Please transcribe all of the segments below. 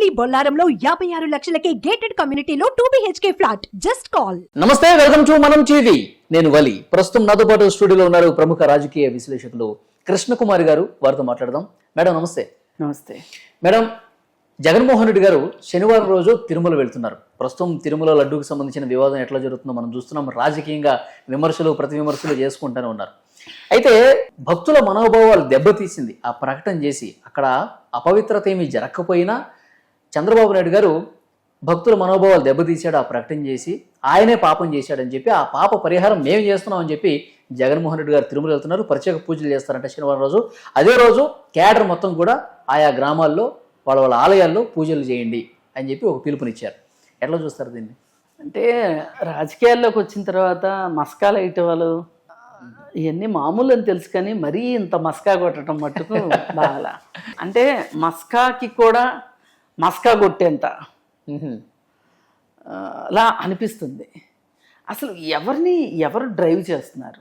కొంపల్లి బొల్లారంలో యాభై ఆరు లక్షలకే గేటెడ్ కమ్యూనిటీలో two BHK flat just call నమస్తే వెల్కమ్ టు మనం టీవీ. నేను వలి. ప్రస్తుతం నాతో పాటు స్టూడియోలో ఉన్నారు ప్రముఖ రాజకీయ విశ్లేషకులు కృష్ణకుమారి గారు. వారితో మాట్లాడదాం. మేడం నమస్తే. నమస్తే. మేడం జగన్మోహన్ రెడ్డి గారు శనివారం రోజు తిరుమల వెళ్తున్నారు. ప్రస్తుతం తిరుమల లడ్డూకి సంబంధించిన వివాదం ఎట్లా జరుగుతుందో మనం చూస్తున్నాం. రాజకీయంగా విమర్శలు ప్రతి విమర్శలు చేసుకుంటూనే ఉన్నారు. అయితే భక్తుల మనోభావాలు దెబ్బతీసింది. ఆ ప్రకటన చేసి అక్కడ అపవిత్రత ఏమీ జరగకపోయినా చంద్రబాబు నాయుడు గారు భక్తుల మనోభావాలు దెబ్బతీశాడు ఆ ప్రకటన చేసి ఆయనే పాపం చేశాడని చెప్పి ఆ పాప పరిహారం మేము చేస్తున్నామని చెప్పి జగన్మోహన్ రెడ్డి గారు తిరుమల వెళ్తున్నారు ప్రత్యేక పూజలు చేస్తారంట శనివారం రోజు. అదే రోజు క్యాడర్ మొత్తం కూడా ఆయా గ్రామాల్లో వాళ్ళ వాళ్ళ ఆలయాల్లో పూజలు చేయండి అని చెప్పి ఒక పిలుపునిచ్చారు. ఎట్లా చూస్తారు దీన్ని? అంటే రాజకీయాల్లోకి వచ్చిన తర్వాత మస్కాలు వేయటం ఇవన్నీ మామూలు అని తెలుసు కానీ మరీ ఇంత మస్కా కొట్టడం మట్టుకు బాగా. అంటే మస్కాకి కూడా మస్కా కొట్టేంత. మ్హూ. ఆ, లా అనిపిస్తుంది. అసలు ఎవరిని ఎవరు డ్రైవ్ చేస్తున్నారు?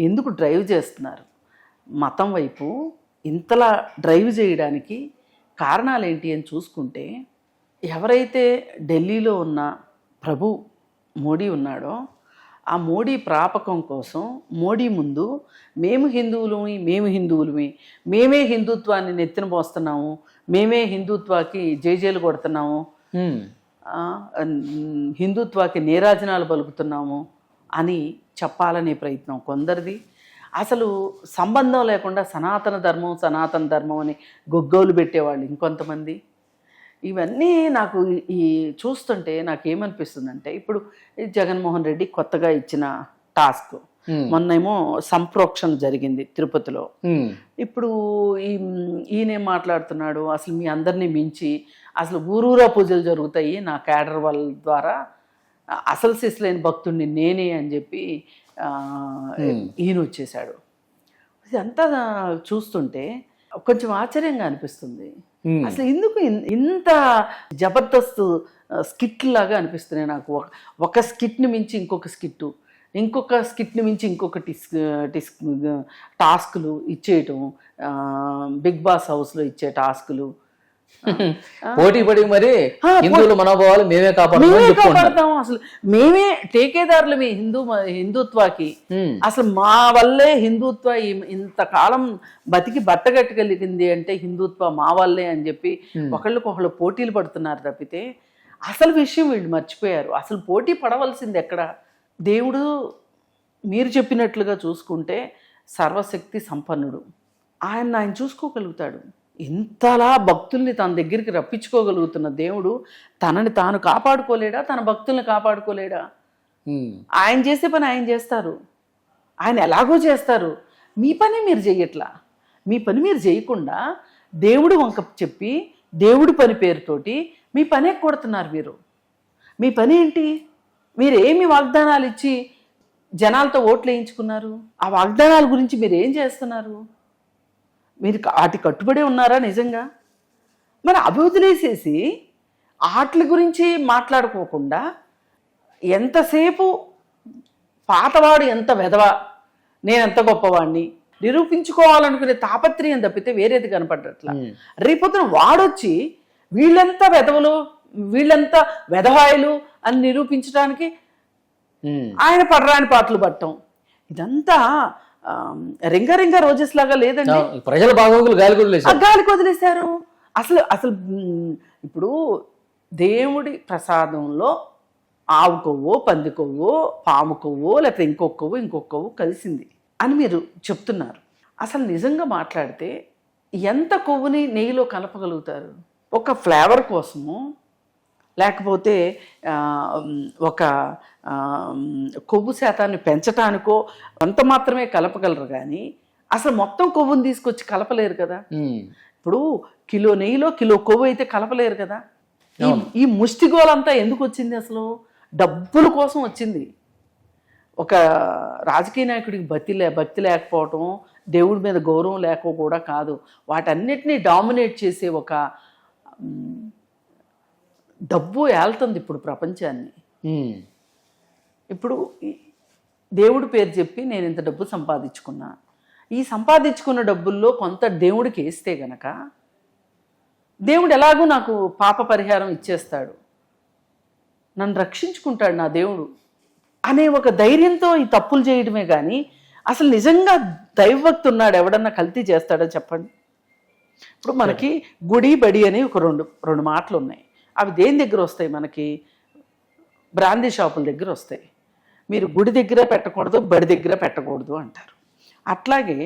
ఎందుకు డ్రైవ్ చేస్తున్నారు? మతం వైపు ఇంతలా డ్రైవ్ చేయడానికి కారణాలు ఏంటి అని చూసుకుంటే ఎవరైతే ఢిల్లీలో ఉన్న ప్రభు మోడీ ఉన్నాడో ఆ మోడీ ప్రాపకం కోసం మోడీ ముందు మేము హిందువులమి మేము హిందువులమి మేమే హిందుత్వాన్ని నెత్తిన పోస్తున్నాము మేమే హిందుత్వాకి జేజేలు కొడుతున్నాము హిందుత్వాకి నీరాజనాలు పలుకుతున్నాము అని చెప్పాలనే ప్రయత్నం కొందరిది. అసలు సంబంధం లేకుండా సనాతన ధర్మం సనాతన ధర్మం అని గొగ్గోలు పెట్టేవాళ్ళు ఇంకొంతమంది. ఇవన్నీ నాకు ఈ చూస్తుంటే నాకు ఏమనిపిస్తుందంటే ఇప్పుడు జగన్మోహన్ రెడ్డి కొత్తగా ఇచ్చిన టాస్క్. మొన్నేమో సంప్రోక్షణ జరిగింది తిరుపతిలో. ఇప్పుడు ఈ ఈయనేం మాట్లాడుతున్నాడు అసలు మీ అందరినీ మించి అసలు ఊరూరా పూజలు జరుగుతాయి నా క్యాడర్ వాళ్ళ ద్వారా అసలు సిసలైన భక్తుడిని నేనే అని చెప్పి ఈయన వచ్చేసాడు ఇదంతా చూస్తుంటే కొంచెం ఆశ్చర్యంగా అనిపిస్తుంది. అసలు ఎందుకు ఇంత జబర్దస్త్ స్కిట్ లాగా అనిపిస్తున్నాయి నాకు. ఒక ఒక స్కిట్ని మించి ఇంకొక స్కిట్టు ఇంకొక స్కిట్ని మించి ఇంకొక టిస్క్ టిస్క్ టాస్కులు ఇచ్చేయటం బిగ్ బాస్ హౌస్లో ఇచ్చే టాస్కులు పోటీ పడి మరి హిందువుల మనోభావాలు మేమే కాపాడతాం అసలు. మేమే టేకేదారులమే హిందూ హిందుత్వాకి. మ్. అసలు మా వల్లే హిందుత్వ ఇంతకాలం బతికి బట్టగట్టగలిగింది అంటే హిందుత్వ మా వల్లే అని చెప్పి ఒకళ్ళకొకళ్ళు పోటీలు పడుతున్నారు తప్పితే అసలు విషయం వీళ్ళు మర్చిపోయారు. అసలు పోటీ పడవలసింది ఎక్కడ? దేవుడు మీరు చెప్పినట్లుగా చూసుకుంటే సర్వశక్తి సంపన్నుడు. ఆయన ఆయన చూసుకోగలుగుతాడు. ఇంతలా భక్తుల్ని తన దగ్గరికి రప్పించుకోగలుగుతున్న దేవుడు తనని తాను కాపాడుకోలేడా? తన భక్తుల్ని కాపాడుకోలేడా. ఆయన చేసే పని ఆయన చేస్తారు. ఆయన ఎలాగో చేస్తారు. మీ పని మీరు చెయ్యట్లా. మీ పని మీరు చేయకుండా దేవుడు వంక చెప్పి దేవుడి పని పేరుతోటి మీ పని కొడుతున్నారు మీరు మీ పని ఏంటి? మీరు ఏమి వాగ్దానాలు ఇచ్చి జనాలతో ఓట్లు వేయించుకున్నారు? ఆ వాగ్దానాల గురించి మీరు ఏం చేస్తున్నారు? మీరు వాటి కట్టుబడి ఉన్నారా నిజంగా? మరి అవి వదిలేసేసి ఆటల గురించి మాట్లాడుకోకుండా ఎంతసేపు పాతవాడు ఎంత వెధవ నేను ఎంత గొప్పవాడిని నిరూపించుకోవాలనుకునే తాపత్రయం తప్పితే వేరేది కనపడట్లా. రేపొద్దున వాడొచ్చి వీళ్ళంతా వెధవలు వీళ్ళంతా వెధవాయిలు అని నిరూపించడానికి. ఆయన పడరాని పాటలు పట్టం. ఇదంతా రింగ రింగ రోజెస్ లాగా లేదండి. ప్రజల బాగోగులు గాలి గాలికి వదిలేశారు. అసలు అసలు ఇప్పుడు దేవుడి ప్రసాదంలో ఆవు కొవ్వో పంది కొవ్వో పాము కొవ్వో లేకపోతే ఇంకొక కొవ్వు ఇంకొక కొవ్వు కలిసింది అని మీరు చెప్తున్నారు. అసలు నిజంగా మాట్లాడితే ఎంత కొవ్వుని నెయ్యిలో కలపగలుగుతారు? ఒక ఫ్లేవర్ కోసము లేకపోతే ఒక కొవ్వు శాతాన్ని పెంచటానికో కొంత మాత్రమే కలపగలరు కానీ అసలు మొత్తం కొవ్వుని తీసుకొచ్చి కలపలేరు కదా. ఇప్పుడు కిలో నెయ్యిలో కిలో కొవ్వు అయితే కలపలేరు కదా. ఈ ముష్టిగోలంతా ఎందుకు వచ్చింది అసలు? డబ్బుల కోసం వచ్చింది. ఒక రాజకీయ నాయకుడికి భక్తి లే భక్తి లేకపోవటం దేవుడి మీద గౌరవం లేక కూడా కాదు. వాటన్నిటినీ డామినేట్ చేసే ఒక డబ్బు ఏళ్తుంది ఇప్పుడు ప్రపంచాన్ని. ఇప్పుడు దేవుడి పేరు చెప్పి నేను ఇంత డబ్బు సంపాదించుకున్నా. ఈ సంపాదించుకున్న డబ్బుల్లో కొంత దేవుడికి వేస్తే గనక దేవుడు ఎలాగూ నాకు పాప పరిహారం ఇచ్చేస్తాడు. నన్ను రక్షించుకుంటాడు నా దేవుడు అనే ఒక ధైర్యంతో ఈ తప్పులు చేయడమే కానీ అసలు నిజంగా దైవభక్తి ఉన్నాడు ఎవడన్నా కల్తీ చేస్తాడో చెప్పండి. ఇప్పుడు మనకి గుడి బడి అని ఒక రెండు రెండు మాటలు ఉన్నాయి అవి దేని దగ్గర వస్తాయి మనకి? బ్రాందీ షాపుల దగ్గర వస్తాయి. మీరు గుడి దగ్గర పెట్టకూడదు బడి దగ్గర పెట్టకూడదు అంటారు. అట్లాగే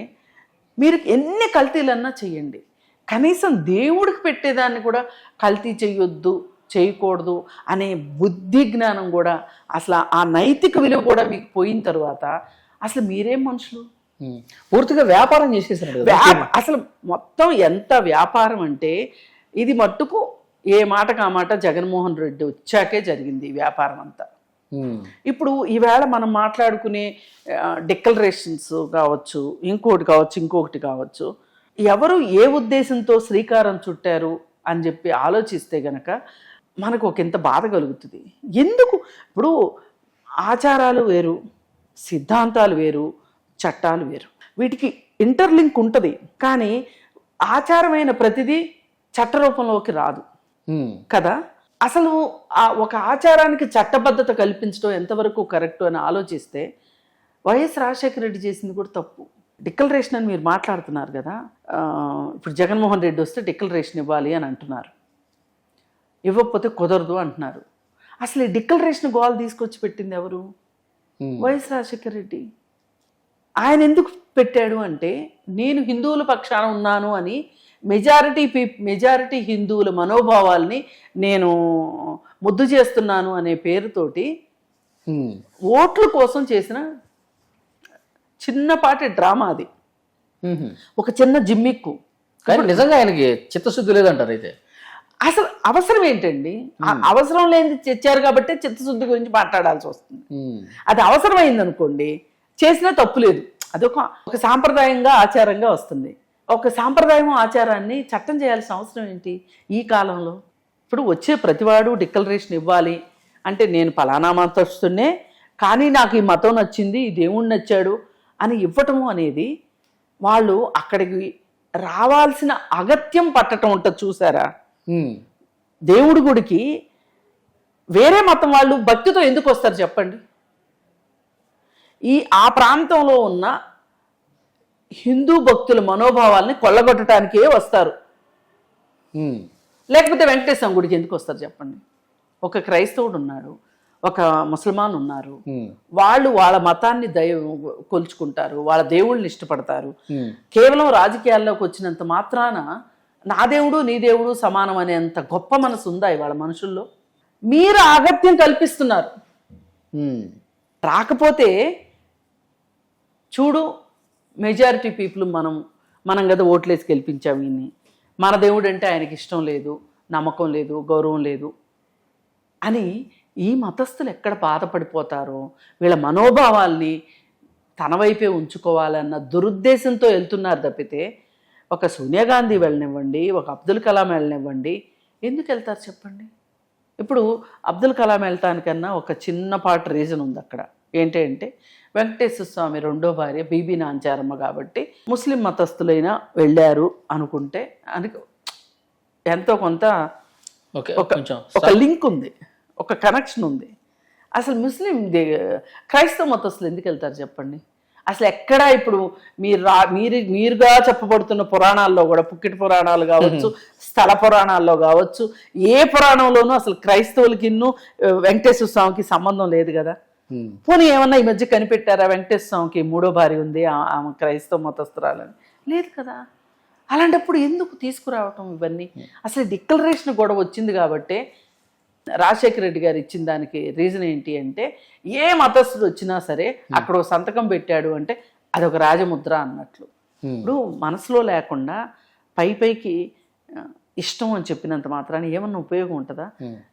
మీరు ఎన్ని కల్తీలన్నా చేయండి కనీసం దేవుడికి పెట్టేదాన్ని కూడా కల్తీ చేయొద్దు చేయకూడదు అనే బుద్ధి జ్ఞానం కూడా అసలు ఆ నైతిక విలువ కూడా మీకు పోయిన తర్వాత అసలు మీరేం మనుషులు. పూర్తిగా వ్యాపారం చేసేసారు అసలు మొత్తం ఎంత వ్యాపారం అంటే ఇది మట్టుకు ఏ మాటకు ఆ మాట జగన్మోహన్ రెడ్డి వచ్చాకే జరిగింది ఈ వ్యాపారం అంతా. ఇప్పుడు ఈవేళ మనం మాట్లాడుకునే డిక్లరేషన్స్ కావచ్చు ఇంకోటి కావచ్చు ఇంకొకటి కావచ్చు ఎవరు ఏ ఉద్దేశంతో శ్రీకారం చుట్టారు అని చెప్పి ఆలోచిస్తే గనక మనకు ఒక ఇంత బాధ కలుగుతుంది. ఎందుకు? ఇప్పుడు ఆచారాలు వేరు సిద్ధాంతాలు వేరు చట్టాలు వేరు. వీటికి ఇంటర్లింక్ ఉంటుంది. కానీ ఆచారమైన ప్రతిదీ చట్టరూపంలోకి రాదు. ఉమ్. కదా? అసలు ఆ ఒక ఆచారానికి చట్టబద్ధత కల్పించడం ఎంతవరకు కరెక్ట్ అని ఆలోచిస్తే వైఎస్ రాజశేఖర రెడ్డి చేసింది కూడా తప్పు. డిక్లరేషన్ అని మీరు మాట్లాడుతున్నారు కదా ఇప్పుడు జగన్మోహన్ రెడ్డి వస్తే డిక్లరేషన్ ఇవ్వాలి అని అంటున్నారు. ఇవ్వకపోతే కుదరదు అంటున్నారు. అసలు ఈ డిక్లరేషన్ గోల్ తీసుకొచ్చి పెట్టింది ఎవరు? ఉమ్. వైఎస్ రాజశేఖర రెడ్డి. ఆయన ఎందుకు పెట్టాడు అంటే నేను హిందువుల పక్షాన ఉన్నాను అని మెజారిటీ పీ మెజారిటీ హిందువుల మనోభావాల్ని నేను ముద్దు చేస్తున్నాను అనే పేరుతోటి. ఓట్ల కోసం చేసిన చిన్నపాటి డ్రామా అది. ఒక చిన్న జిమ్మిక్కు. కానీ నిజంగా ఆయనకి చిత్తశుద్ధి లేదంటారు అయితే? అసలు అవసరం ఏంటండి? అవసరం లేనిది తెచ్చారు కాబట్టి చిత్తశుద్ధి గురించి మాట్లాడాల్సి వస్తుంది. అది అవసరమైంది అనుకోండి చేసినా తప్పు లేదు. అదొక ఒక సాంప్రదాయంగా ఆచారంగా వస్తుంది. ఒక సాంప్రదాయం ఆచారాన్ని చట్టం చేయాల్సిన అవసరం ఏంటి? ఈ కాలంలో? ఇప్పుడు వచ్చే ప్రతివాడు డిక్లరేషన్ ఇవ్వాలి. అంటే నేను ఫలానా మతస్తున్నే కానీ నాకు ఈ మతం నచ్చింది ఈ దేవుడు నచ్చాడు అని ఇవ్వటము అనేది వాళ్ళు అక్కడికి రావాల్సిన అగత్యం పట్టటం ఉంటుంది చూసారా. దేవుడి గుడికి వేరే మతం వాళ్ళు భక్తితో ఎందుకు వస్తారు చెప్పండి? ఈ ఆ ప్రాంతంలో ఉన్న హిందూ భక్తుల మనోభావాల్ని కొల్లగొట్టడానికే వస్తారు. లేకపోతే వెంకటేశ్వర గుడికి ఎందుకు వస్తారు చెప్పండి ఒక క్రైస్తవుడు ఉన్నాడు ఒక ముసల్మాన్ ఉన్నారు. వాళ్ళు వాళ్ళ మతాన్ని దయ కొలుచుకుంటారు వాళ్ళ దేవుళ్ళని ఇష్టపడతారు. కేవలం రాజకీయాల్లోకి వచ్చినంత మాత్రాన నా దేవుడు నీ దేవుడు సమానం అనేంత గొప్ప మనసు ఉందా ఇవాళ మనుషుల్లో మీరు ఆగత్యం కల్పిస్తున్నారు. రాకపోతే చూడు మెజారిటీ పీపుల్ మనం మనం కదా ఓట్లేసి గెలిపించాము ఈయన్ని. మన దేవుడు అంటే ఆయనకి ఇష్టం లేదు నమ్మకం లేదు గౌరవం లేదు అని ఈ మతస్థులు ఎక్కడ బాధపడిపోతారో వీళ్ళ మనోభావాల్ని తన వైపే ఉంచుకోవాలన్న దురుద్దేశంతో వెళ్తున్నారు తప్పితే ఒక సోనియా గాంధీ వెళ్ళనివ్వండి ఒక అబ్దుల్ కలాం వెళ్ళనివ్వండి ఎందుకు వెళ్తారు చెప్పండి? ఇప్పుడు అబ్దుల్ కలాం వెళ్తానికన్నా ఒక చిన్నపాటి రీజన్ ఉంది అక్కడ. ఏంటి అంటే వెంకటేశ్వర స్వామి రెండో భార్య బీబీ నాంచారమ్మ కాబట్టి ముస్లిం మతస్థులైనా వెళ్ళారు అనుకుంటే అని ఎంతో కొంత ఒక లింక్ ఉంది ఒక కనెక్షన్ ఉంది. అసలు ముస్లిం క్రైస్తవ మతస్థులు ఎందుకు వెళ్తారు చెప్పండి? అసలు ఎక్కడా ఇప్పుడు మీరు రా మీరు మీరుగా చెప్పబడుతున్న పురాణాల్లో కూడా పుక్కిటి పురాణాలు కావచ్చు స్థల పురాణాల్లో కావచ్చు ఏ పురాణంలోనూ అసలు క్రైస్తవులకి ఇన్ను వెంకటేశ్వర స్వామికి సంబంధం లేదు కదా. పోనీ ఏమన్నా ఈ మధ్య కనిపెట్టారా? వెంకటేశ్వర స్వామికి మూడో భార్య ఉంది ఆ- ఆమె క్రైస్తవ మతస్థురాలని లేదు కదా. అలాంటప్పుడు ఎందుకు తీసుకురావటం ఇవన్నీ? అసలు డిక్లరేషన్ గొడవ వచ్చింది కాబట్టి రాజశేఖర రెడ్డి గారు ఇచ్చిన దానికి రీజన్ ఏంటి అంటే ఏ మతస్థుడు వచ్చినా సరే అక్కడ సంతకం పెట్టాడు అంటే అదొక రాజముద్ర అన్నట్లు. ఇప్పుడు మనసులో లేకుండా పై పైకి ఇష్టం అని చెప్పినంత మాత్రాన ఏమన్నా ఉపయోగం ఉంటుందా.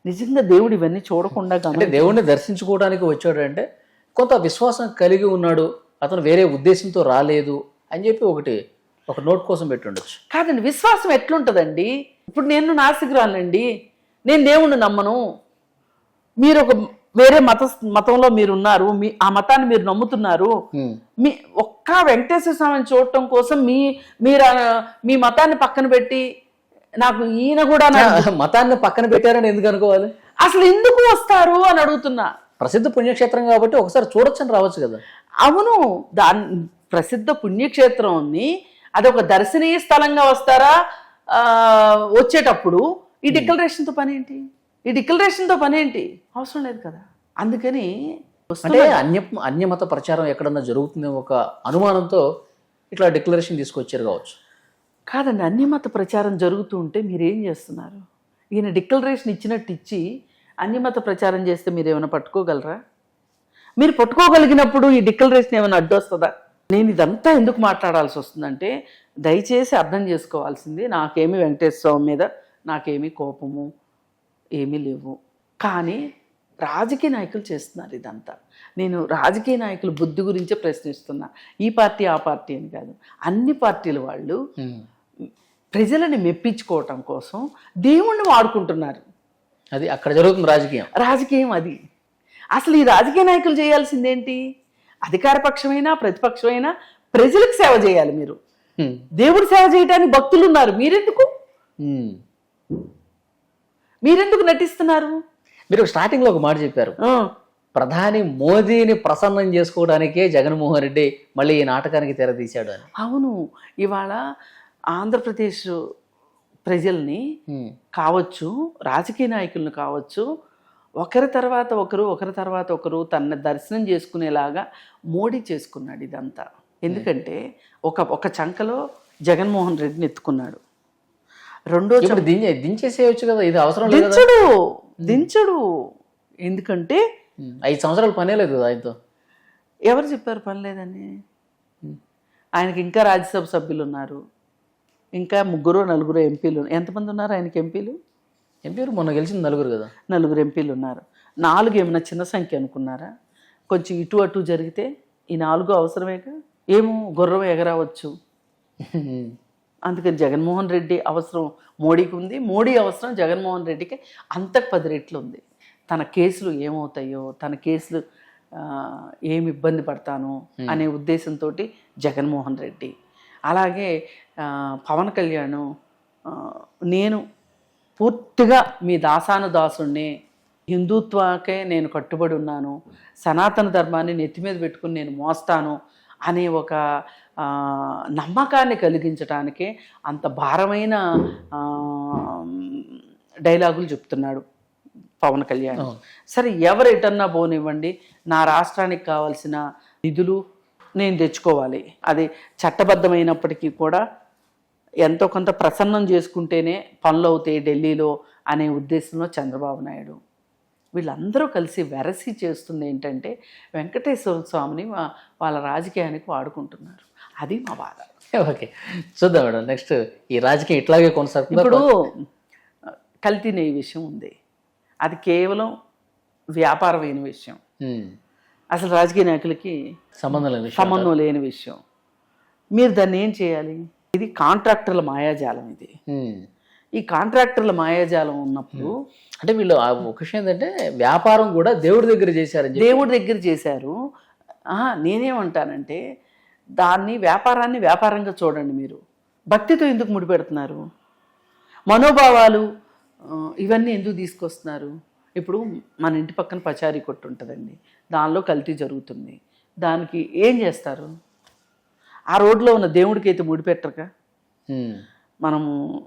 నిజంగా దేవుడు ఇవన్నీ చూడకుండా అంటే దేవుణ్ణి దర్శించుకోవడానికి వచ్చాడు అంటే కొంత విశ్వాసం కలిగి ఉన్నాడు అతను వేరే ఉద్దేశంతో రాలేదు అని చెప్పి ఒకటి ఒక నోట్ కోసం పెట్టి ఉండొచ్చు కాదండి విశ్వాసం ఎట్లుంటుందండి ఇప్పుడు నేను నాస్తికురాలండి నేను దేవుణ్ణి నమ్మను మీరు ఒక వేరే మత మతంలో మీరు ఉన్నారు మీ ఆ మతాన్ని మీరు నమ్ముతున్నారు. మీ ఒక్క వెంకటేశ్వర స్వామిని చూడటం కోసం మీ మీరు మీ మతాన్ని పక్కన పెట్టి నాకు ఈయన కూడా మతాన్ని పక్కన పెట్టారని ఎందుకు అనుకోవాలి? అసలు ఎందుకు వస్తారు అని అడుగుతున్నా. ప్రసిద్ధ పుణ్యక్షేత్రం కాబట్టి ఒకసారి చూడొచ్చని రావచ్చు కదా. అవును దాని ప్రసిద్ధ పుణ్యక్షేత్రాన్ని అది ఒక దర్శనీయ స్థలంగా వస్తారా? ఆ, వచ్చేటప్పుడు ఈ డిక్లరేషన్తో పని ఏంటి? ఈ డిక్లరేషన్తో పని ఏంటి? అవసరం లేదు కదా. అందుకని అంటే అన్య అన్యమత ప్రచారం ఎక్కడన్నా జరుగుతుంది ఒక అనుమానంతో ఇట్లా డిక్లరేషన్ తీసుకొచ్చారు కావచ్చు. కాదండి అన్ని మత ప్రచారం జరుగుతూ ఉంటే మీరేం చేస్తున్నారు? ఈయన డిక్లరేషన్ ఇచ్చినట్టు ఇచ్చి అన్ని మత ప్రచారం చేస్తే మీరు ఏమైనా పట్టుకోగలరా? మీరు పట్టుకోగలిగినప్పుడు ఈ డిక్లరేషన్ ఏమైనా అడ్డొస్తుందా? నేను ఇదంతా ఎందుకు మాట్లాడాల్సి వస్తుందంటే దయచేసి అర్థం చేసుకోవాల్సింది నాకేమి వెంకటేశ్వర స్వామి మీద నాకేమీ కోపము ఏమీ లేవు. కానీ రాజకీయ నాయకులు చేస్తున్నారు ఇదంతా. నేను రాజకీయ నాయకుల బుద్ధి గురించే ప్రశ్నిస్తున్నా. ఈ పార్టీ ఆ పార్టీ అని కాదు. అన్ని పార్టీల వాళ్ళు ప్రజలని మెప్పించుకోవటం కోసం దేవుణ్ణి వాడుకుంటున్నారు. అది అక్కడ జరుగుతుంది రాజకీయం. రాజకీయం అది. అసలు ఈ రాజకీయ నాయకులు చేయాల్సిందేంటి? అధికార పక్షమైనా ప్రతిపక్షమైనా ప్రజలకు సేవ చేయాలి మీరు. దేవుడు సేవ చేయడానికి భక్తులు ఉన్నారు. మీరెందుకు. మీరెందుకు నటిస్తున్నారు? మీరు స్టార్టింగ్లో ఒక మాట చెప్పారు. ప్రధాని మోదీని ప్రసన్నం చేసుకోవడానికే జగన్మోహన్ రెడ్డి మళ్ళీ ఈ నాటకానికి తెరతీశాడు అని. అవును. ఇవాళ ఆంధ్రప్రదేశ్ ప్రజల్ని. కావచ్చు రాజకీయ నాయకులను కావచ్చు ఒకరి తర్వాత ఒకరు ఒకరి తర్వాత ఒకరు తన దర్శనం చేసుకునేలాగా మోడీ చేసుకున్నాడు ఇదంతా. ఎందుకంటే ఒక ఒక చంకలో జగన్మోహన్ రెడ్డిని ఎత్తుకున్నాడు. రెండో దించేసేయచ్చు కదా ఇది అవసరం దించడు దించడు. ఎందుకంటే. ఐదు సంవత్సరాలు పనే లేదు కదా ఆయనతో? ఎవరు చెప్పారు పని లేదని? ఆయనకి ఇంకా రాజ్యసభ సభ్యులు ఉన్నారు. ఇంకా ముగ్గురు నలుగురు ఎంపీలు. ఎంతమంది ఉన్నారు ఆయనకి ఎంపీలు? ఎంపీలు మొన్న గెలిచింది నలుగురు కదా. నలుగురు ఎంపీలు ఉన్నారు. నాలుగు ఏమైనా చిన్న సంఖ్య అనుకున్నారా? కొంచెం ఇటు అటు జరిగితే ఈ నాలుగు అవసరమేగా? ఏమో గుర్రం ఎగరవచ్చు. అందుకని జగన్మోహన్ రెడ్డి అవసరం మోడీకి ఉంది. మోడీ అవసరం జగన్మోహన్ రెడ్డికి అంతకు పది రెట్లు ఉంది. తన కేసులు ఏమవుతాయో తన కేసులు ఏమి ఇబ్బంది పడతాను అనే ఉద్దేశంతో జగన్మోహన్ రెడ్డి అలాగే పవన్ కళ్యాణ్ నేను పూర్తిగా మీ దాసాను దాసుణ్ణి హిందుత్వాకే నేను కట్టుబడి ఉన్నాను సనాతన ధర్మాన్ని నెత్తి మీద పెట్టుకుని నేను మోస్తాను అనే ఒక నమ్మకాన్ని కలిగించటానికే అంత భారమైన డైలాగులు చెప్తున్నాడు పవన్ కళ్యాణ్. సరే ఎవరు ఎటన్నా పోనివ్వండి నా రాష్ట్రానికి కావాల్సిన నిధులు నేను తెచ్చుకోవాలి. అది చట్టబద్ధమైనప్పటికీ కూడా ఎంతో కొంత ప్రసన్నం చేసుకుంటేనే పనులు అవుతాయి ఢిల్లీలో అనే ఉద్దేశంలో చంద్రబాబు నాయుడు. వీళ్ళందరూ కలిసి వెరసి చేస్తుంది ఏంటంటే వెంకటేశ్వర స్వామిని వాళ్ళ రాజకీయానికి వాడుకుంటున్నారు. అది మా బాధ. ఓకే. చూద్దాం మేడం. నెక్స్ట్ ఈ రాజకీయం ఇట్లాగే కొనసాగుతుందా? ఇప్పుడు కల్తీ నెయ్యి విషయం ఉంది. అది కేవలం వ్యాపారమైన విషయం. అసలు రాజకీయ నాయకులకి సంబంధం లేని సంబంధం లేని విషయం. మీరు దాన్ని ఏం చేయాలి? ఇది కాంట్రాక్టర్ల మాయాజాలం ఇది. ఈ కాంట్రాక్టర్ల మాయాజాలం ఉన్నప్పుడు అంటే వీళ్ళు ఒక విషయం ఏంటంటే వ్యాపారం కూడా దేవుడి దగ్గర చెప్పి. దేవుడి దగ్గర చేశారు. ఆహా, నేనేమంటానంటే దాన్ని వ్యాపారాన్ని వ్యాపారంగా చూడండి మీరు. భక్తితో ఎందుకు ముడిపెడుతున్నారు? మనోభావాలు ఇవన్నీ ఎందుకు తీసుకొస్తున్నారు? ఇప్పుడు మన ఇంటి పక్కన పచారీ కొట్టు ఉంటుందండి. దానిలో కల్తీ జరుగుతుంది. దానికి ఏం చేస్తారు? ఆ రోడ్లో ఉన్న దేవుడికి అయితే ముడిపెట్టరుగా. మనము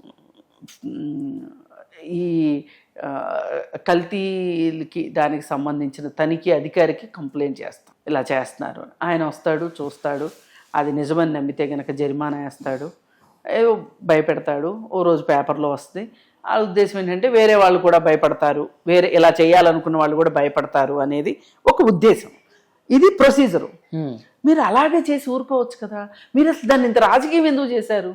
ఈ ఆ, కల్తీలకి దానికి సంబంధించిన తనిఖీ అధికారికి కంప్లైంట్ చేస్తాం. ఇలా చేస్తున్నారు. ఆయన వస్తాడు చూస్తాడు. అది నిజమని నమ్మితే గనక జరిమానా వేస్తాడు. ఏదో భయపెడతాడు. ఓ రోజు పేపర్లో వస్తుంది. ఆ ఉద్దేశం ఏంటంటే వేరే వాళ్ళు కూడా భయపడతారు వేరే ఇలా చేయాలనుకున్న వాళ్ళు కూడా భయపడతారు అనేది ఒక ఉద్దేశం. ఇది ప్రొసీజరు. మీరు అలాగే చేసి ఊరుకోవచ్చు కదా. మీరు అసలు దాన్ని ఇంత రాజకీయం ఎందుకు చేశారు?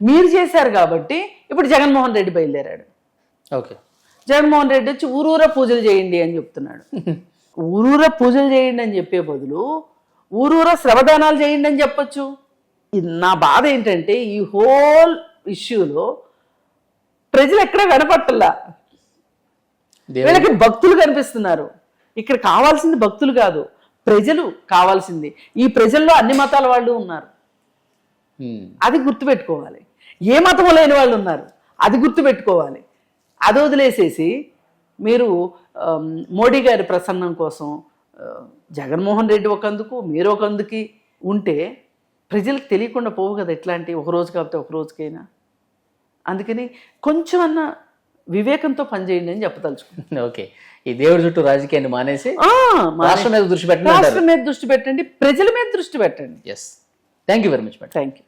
మీరు చేశారు కాబట్టి ఇప్పుడు జగన్మోహన్ రెడ్డి బయలుదేరాడు. ఓకే. జగన్మోహన్ రెడ్డి వచ్చి ఊరూరా పూజలు చేయండి అని చెప్తున్నాడు. ఊరూరా పూజలు చేయండి అని చెప్పే బదులు ఊరూరా శ్రమదానాలు చేయండి అని చెప్పొచ్చు. నా బాధ ఏంటంటే ఈ హోల్ ఇష్యూలో ప్రజలు ఎక్కడ కనపట్టలా దేవుడు వీళ్ళకి భక్తులు కనిపిస్తున్నారు. ఇక్కడ కావాల్సింది భక్తులు కాదు ప్రజలు కావాల్సింది. ఈ ప్రజల్లో అన్ని మతాల వాళ్ళు ఉన్నారు. అది గుర్తుపెట్టుకోవాలి. ఏ మతం లేని వాళ్ళు ఉన్నారు అది గుర్తుపెట్టుకోవాలి. అది వదిలేసేసి మీరు మోడీ గారి ప్రసన్నం కోసం జగన్మోహన్ రెడ్డి ఒకందుకు మీరు ఒకందుకి ఉంటే ప్రజలకు తెలియకుండా పోవు కదా ఎట్లాంటి ఒక రోజు కాకపోతే ఒక రోజుకైనా. అందుకని కొంచెం అన్న వివేకంతో పనిచేయండి అని చెప్పదలుచుకున్నాను. ఓకే. ఈ దేవుడి చుట్టూ రాజకీయాన్ని మానేసి రాష్ట్రం మీద దృష్టి పెట్టండి రాష్ట్రం మీద దృష్టి పెట్టండి ప్రజల మీద దృష్టి పెట్టండి. Yes thank you very much thank you